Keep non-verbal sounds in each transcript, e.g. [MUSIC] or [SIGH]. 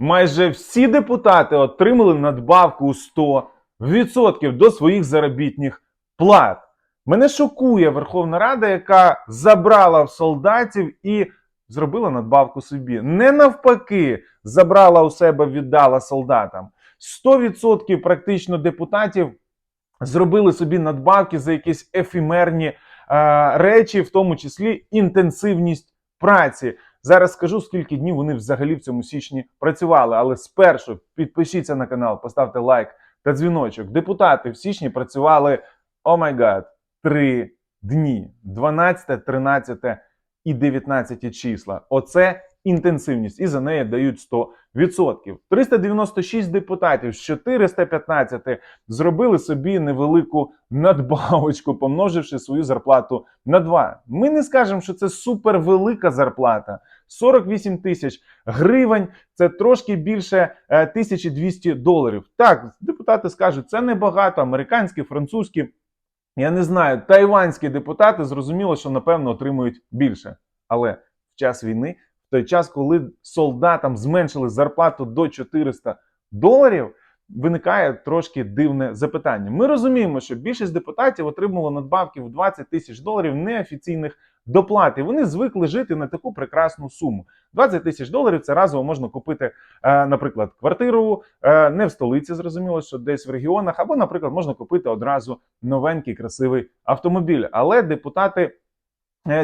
майже всі депутати отримали надбавку у 100% до своїх заробітних плат. Мене шокує Верховна Рада, яка забрала в солдатів і зробила надбавку собі. Не навпаки, забрала у себе, віддала солдатам. 100% практично депутатів зробили собі надбавки за якісь ефемерні е, речі, в тому числі інтенсивність праці. Зараз скажу, скільки днів вони взагалі в цьому січні працювали. Але спершу підпишіться на канал, поставте лайк та дзвіночок. Депутати в січні працювали, о май гад, три дні: 12, 13 і 19 числа. Оце інтенсивність, і за неї дають 100%. 396 депутатів з 415 зробили собі невелику надбавочку, помноживши свою зарплату на 2. Ми не скажемо, що це супервелика зарплата. 48 тисяч гривень це трошки більше е, 1200 доларів. Так, депутати скажуть, це небагато. Американські, французькі, я не знаю, тайванські депутати зрозуміло, що напевно отримують більше. Але в час війни, той час, коли солдатам зменшили зарплату до 400 доларів, виникає трошки дивне запитання. Ми розуміємо, що більшість депутатів отримало надбавки в 20 тисяч доларів неофіційних доплат. І вони звикли жити на таку прекрасну суму. 20 тисяч доларів це разово можна купити, е, наприклад, квартиру е, не в столиці, зрозуміло, що десь в регіонах, або, наприклад, можна купити одразу новенький красивий автомобіль. Але депутати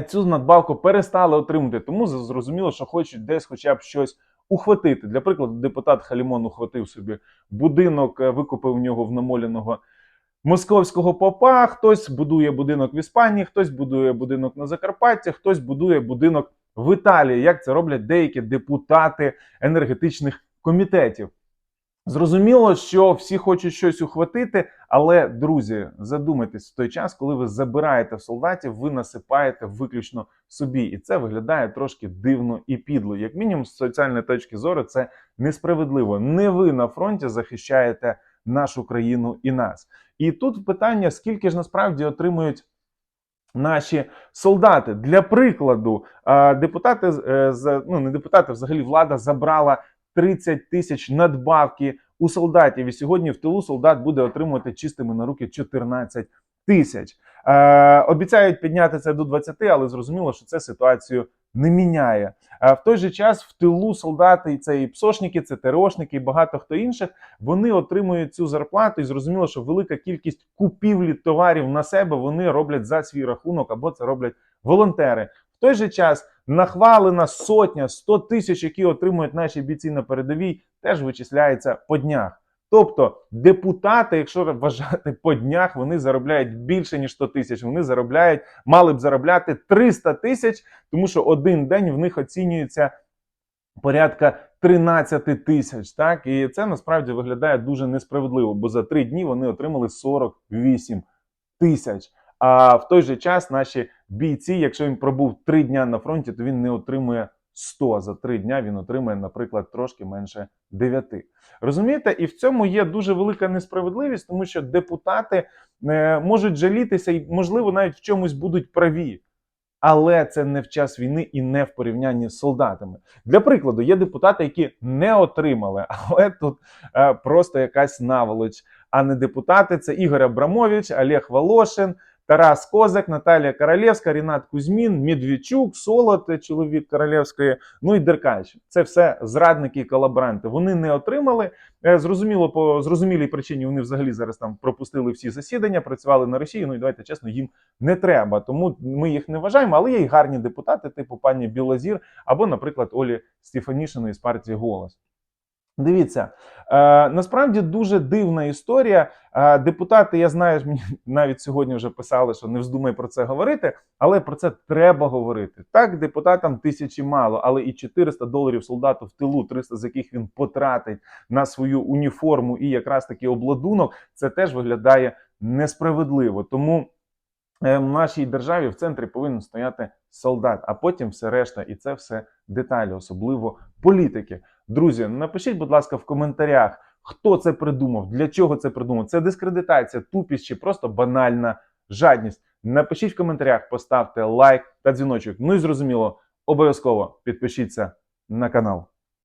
цю надбавку перестали отримувати, тому зрозуміло, що хочуть десь хоча б щось ухватити. Для прикладу, депутат Халімон ухватив собі будинок, е, викупив в нього в намоленого московського попа. Хтось будує будинок в Іспанії, хтось будує будинок на Закарпатті, хтось будує будинок в Італії. Як це роблять деякі депутати енергетичних комітетів? Зрозуміло, що всі хочуть щось ухватити, але друзі, задумайтесь в той час, коли ви забираєте в солдатів, ви насипаєте виключно собі, і це виглядає трошки дивно і підло. Як мінімум, з соціальної точки зору, це несправедливо. Не ви на фронті захищаєте нашу країну і нас. І тут питання: скільки ж насправді отримують. Наші солдати для прикладу, депутати е, ну не депутати, взагалі влада забрала 30 тисяч надбавки у солдатів. І сьогодні в тилу солдат буде отримувати чистими на руки 14 тисяч. Е, обіцяють підняти це до 20, але зрозуміло, що це ситуацію не міняє. А в той же час в тилу солдати, це і псошники, це ТРОшники, і багато хто інших, вони отримують цю зарплату, і зрозуміло, що велика кількість купівлі товарів на себе вони роблять за свій рахунок або це роблять волонтери. В той же час нахвалена сотня, 100 тисяч, які отримують наші бійці на передовій, теж вичисляється по днях. Тобто депутати, якщо вважати по днях, вони заробляють більше ніж 100 тисяч. Вони заробляють, мали б заробляти 300 тисяч, тому що один день в них оцінюється порядка 13 тисяч. Так і це насправді виглядає дуже несправедливо, бо за три дні вони отримали 48 тисяч. А в той же час наші бійці, якщо він пробув три дня на фронті, то він не отримує 100. За три дня він отримує, наприклад, трошки менше 9. Розумієте, і в цьому є дуже велика несправедливість, тому що депутати е, можуть жалітися і, можливо, навіть в чомусь будуть праві. Але це не в час війни і не в порівнянні з солдатами. Для прикладу, є депутати, які не отримали, [LAUGHS] але тут е, просто якась наволоч. А не депутати це Ігор Абрамович, Олег Волошин, Тарас Козак, Наталія Королевська, Рінат Кузьмін, Медведчук, Солод, чоловік Королевської, ну і Деркач. Це все зрадники і колаборанти. Вони не отримали. Е, Зрозуміло, по зрозумілій причині вони взагалі зараз там пропустили всі засідання, працювали на Росії. Ну і давайте чесно, їм не треба. Тому ми їх не вважаємо, але є й гарні депутати, типу пані Білозір, або, наприклад, Олі Стефанішиної з партії Голос. Дивіться, е, насправді дуже дивна історія. Е, депутати, я знаю, мені навіть сьогодні вже писали, що не вздумай про це говорити, але про це треба говорити. Так, депутатам тисячі мало, але і 400 доларів солдату в тилу, 300 з яких він потратить на свою уніформу і якраз таки обладунок, це теж виглядає несправедливо. Тому е, в нашій державі в центрі повинен стояти солдат, а потім все решта, і це все деталі, особливо політики. Друзі, напишіть, будь ласка, в коментарях, хто це придумав, для чого це придумав. Це дискредитація, тупість чи просто банальна жадність. Напишіть в коментарях, поставте лайк та дзвіночок. Ну і зрозуміло, обов'язково підпишіться на канал.